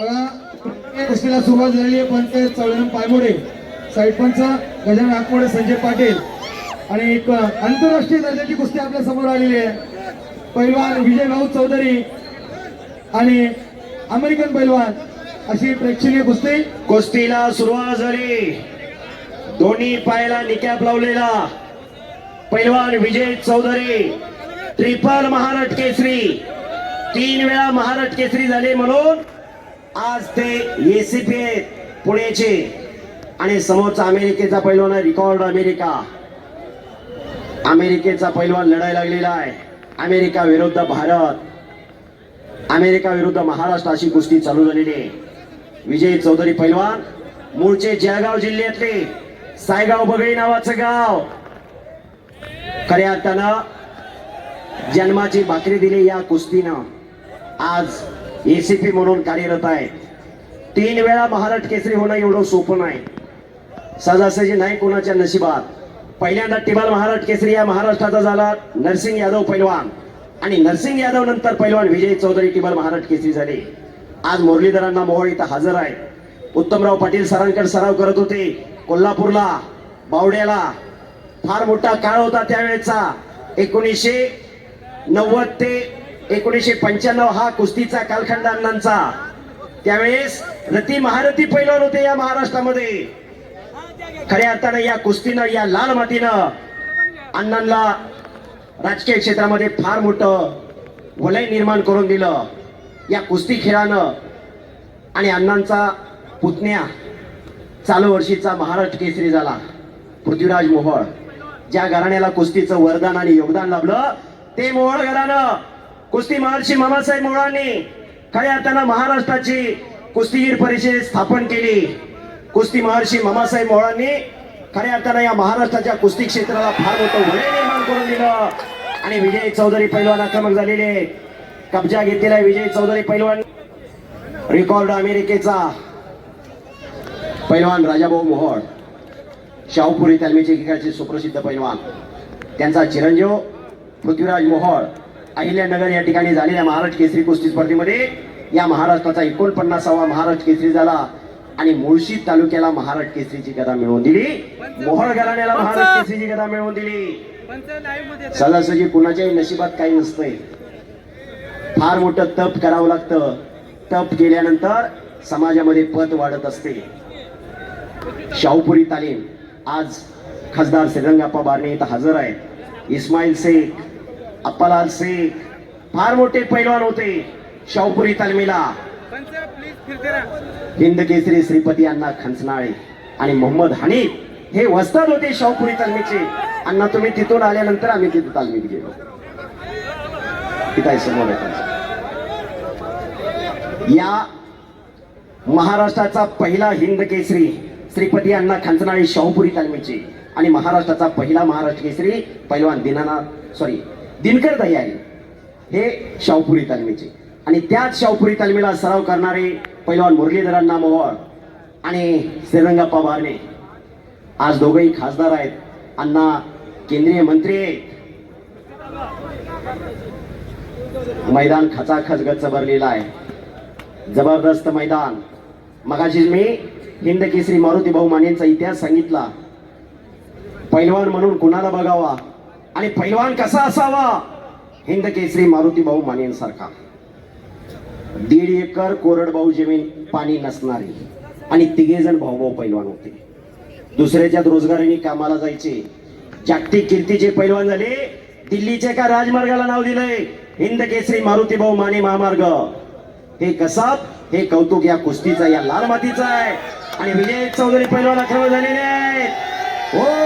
बघा कुस्तीला सुरुवात झालेली आहे पंच चौधरी पायमोडे. साईडपंच गजानन नागमोडे संजय पाटील. आणि एक आंतरराष्ट्रीय दर्जाची कुस्ती आपल्यासमोर आलेली आहे. पैलवान विजय भाऊ चौधरी आणि अमेरिकन पैलवान अशी प्रेक्षणीय कुस्ती. कुस्तीला सुरुवात झाली. दोन्ही पायाला निकॅप लावलेला पैलवान विजय चौधरी. ट्रिपल महाराष्ट्र केसरी. तीन वेळा महाराष्ट्र केसरी झाले म्हणून आज ते एसीपी आहेत पुण्याचे आणि समोरचा अमेरिकेचा पैलवान आहे रिकॉर्ड अमेरिका. अमेरिकेचा पैलवान लढाई लागलेला आहे. अमेरिका विरुद्ध भारत. अमेरिका विरुद्ध महाराष्ट्र अशी कुस्ती चालू झालेली आहे. विजय चौधरी पैलवान मूळचे जळगाव जिल्ह्यातले सायगाव बगळी नावाचं गाव. खऱ्या अर्थानं जन्माची भाकरी दिली या कुस्तीनं. आज एसीपी म्हणून कार्यरत आहे. तीन वेळा महाराष्ट्र केसरी होणं एवढं सोपं नाही. सहजासहजी नाही कोणाच्या नशिबात? पहिल्यांदा टिबाल महाराष्ट्र केसरी या महाराष्ट्राचा झाला. नरसिंग यादव पैलवान. आणि नरसिंग यादव नंतर पैलवान विजय चौधरी टिबाल महाराष्ट्र केसरी झाले. आज मुरलीधरांना मोहोळ इथं हजर आहे. उत्तमराव पाटील सरांकडे सराव करत होते. कोल्हापूरला बावड्याला. फार मोठा काळ होता त्यावेळेचा. एकोणीसशे नव्वद ते एकोणीसशे पंच्याण्णव हा कुस्तीचा कालखंड अण्णांचा त्यावेळेस रती महारथी पैलवान होते या महाराष्ट्रामध्ये. खऱ्या अर्थानं या कुस्तीनं या लाल मातीनं अण्णांना राजकीय क्षेत्रामध्ये फार मोठं वलय निर्माण करून दिलं. या कुस्ती खेळानं आणि अण्णांचा पुतण्या चालू वर्षीचा महाराष्ट्र केसरी झाला. पृथ्वीराज मोहोळ. ज्या घराण्याला कुस्तीचं वरदान आणि योगदान लाभलं ते मोहोळ घराणं कुस्ती महर्षी मामासाहेब मोहोळांनी खऱ्या अर्थानं महाराष्ट्राची कुस्तीगीर परिषद स्थापन केली. कुस्ती महर्षी मामासाहेब मोहोळांनी खऱ्या अर्थानं या महाराष्ट्राच्या कुस्ती क्षेत्राला फार मोठं वय निर्माण करून दिलं. आणि विजय चौधरी पैलवान आक्रमक झालेले कब्जा घेतलेला विजय चौधरी पैलवान. रेकॉर्ड अमेरिकेचा पैलवान राजाभाऊ मोहोळ. शाहूपुरी तालमीचे एकेकाळचे सुप्रसिद्ध पैलवान. त्यांचा चिरंजीव पृथ्वीराज मोहोळ. अहिल्यानगर या ठिकाणी झालेल्या महाराष्ट्र केसरी कुस्ती स्पर्धेमध्ये या महाराष्ट्राचा एकोणपन्नासावा महाराष्ट्र केसरी झाला आणि मुळशी तालुक्याला महाराष्ट्र केसरीची गदा मिळवून दिली. मोहोळ घराण्याला महाराष्ट्र केसरीची गदा मिळवून दिली. सहजासहजी कुणाच्याही नशिबात काही नसतंय. फार मोठं तप करावं लागतं. तप केल्यानंतर समाजामध्ये पद वाढत असते. शाहूपुरी तालीम. आज खासदार श्रीरंगाप्पा बारणे इथं हजर आहेत. इस्माईल शेख अप्पालाल शेख फार मोठे पैलवान होते शाहपुरी तालमीला. हिंद केसरी श्रीपती अण्णा खंचनाळे आणि मोहम्मद हनीफ हे वस्ताद होते शाहपुरी तालमीचे. अण्णा तुम्ही तिथून आल्यानंतर आम्ही तिथे तालमीत गेलो. तिथं समोर या महाराष्ट्राचा पहिला हिंद केसरी श्रीपती अण्णा खंचनाळे शाहपुरी तालमीचे आणि महाराष्ट्राचा पहिला महाराष्ट्र केसरी पैलवान दिनानाथ सॉरी दिनकर दयारी हे शाहपुरी तालमीचे. आणि त्याच शाहपुरी तालमीला सराव करणारे पैलवान मुरलीधरांना मोहोळ आणि श्रीरंगाप्पा बारणे. आज दोघंही खासदार आहेत. अण्णा केंद्रीय मंत्री आहेत. मैदान खचाखच गच्च भरलेला आहे. जबरदस्त मैदान. मगाशीच मी हिंद केसरी मारुती भाऊ मानेंचा इतिहास सांगितला. पैलवान म्हणून कुणाला बघावा? आणि पैलवान कसा असावा? हिंद केसरी मारुती भाऊ मानेंसारखा दीड एकर कोरडभाऊ जमीन पाणी नसणारी. आणि तिघे जण भाऊभाऊ पहिलवान पैलवान होते. दुसऱ्याच्यात रोजगारीने कामाला जायचे. जागतिक कीर्तीचे पैलवान झाले. दिल्लीच्या एका राजमार्गाला नाव दिलंय. हिंद केसरी मारुती भाऊ माने महामार्ग. हे कसाब हे कौतुक या कुस्तीचा या लाल मातीचा आहे. आणि विजय चौधरी पैलवान अक्रम झालेले आहेत. हो!